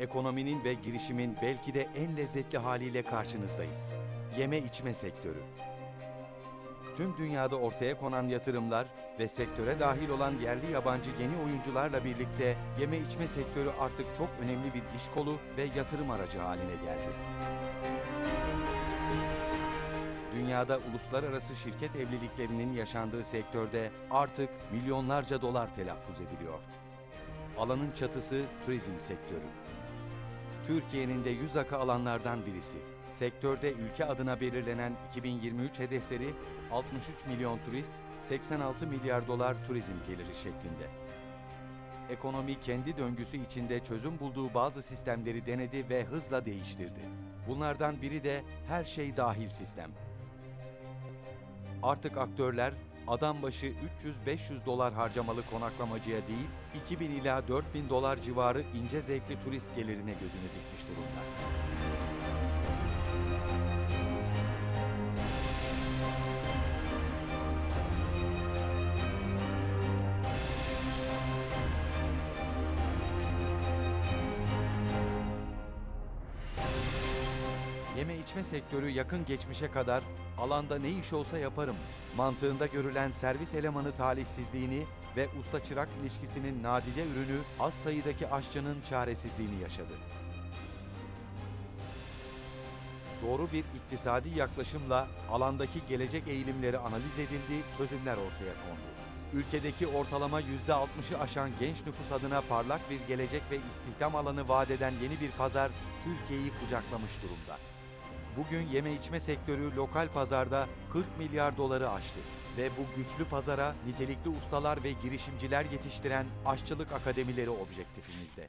Ekonominin ve girişimin belki de en lezzetli haliyle karşınızdayız. Yeme içme sektörü. Tüm dünyada ortaya konan yatırımlar ve sektöre dahil olan yerli yabancı yeni oyuncularla birlikte yeme içme sektörü artık çok önemli bir iş kolu ve yatırım aracı haline geldi. Dünyada uluslararası şirket evliliklerinin yaşandığı sektörde artık milyonlarca dolar telaffuz ediliyor. Alanın çatısı turizm sektörü. Türkiye'nin de yüz akı alanlardan birisi. Sektörde ülke adına belirlenen 2023 hedefleri 63 milyon turist, 86 milyar dolar turizm geliri şeklinde. Ekonomi kendi döngüsü içinde çözüm bulduğu bazı sistemleri denedi ve hızla değiştirdi. Bunlardan biri de her şey dahil sistem. Artık aktörler adam başı 300-500 dolar harcamalı konaklamacıya değil, 2000 ila 4000 dolar civarı ince zevkli turist gelirine gözünü dikmiş durumda. Yeme içme sektörü yakın geçmişe kadar alanda ne iş olsa yaparım mantığında görülen servis elemanı talihsizliğini ve usta çırak ilişkisinin nadide ürünü az sayıdaki aşçının çaresizliğini yaşadı. Doğru bir iktisadi yaklaşımla alandaki gelecek eğilimleri analiz edildi, çözümler ortaya kondu. Ülkedeki ortalama %60'ı aşan genç nüfus adına parlak bir gelecek ve istihdam alanı vaat eden yeni bir pazar Türkiye'yi kucaklamış durumda. Bugün yeme içme sektörü lokal pazarda 40 milyar doları aştı ve bu güçlü pazara nitelikli ustalar ve girişimciler yetiştiren aşçılık akademileri objektifimizde.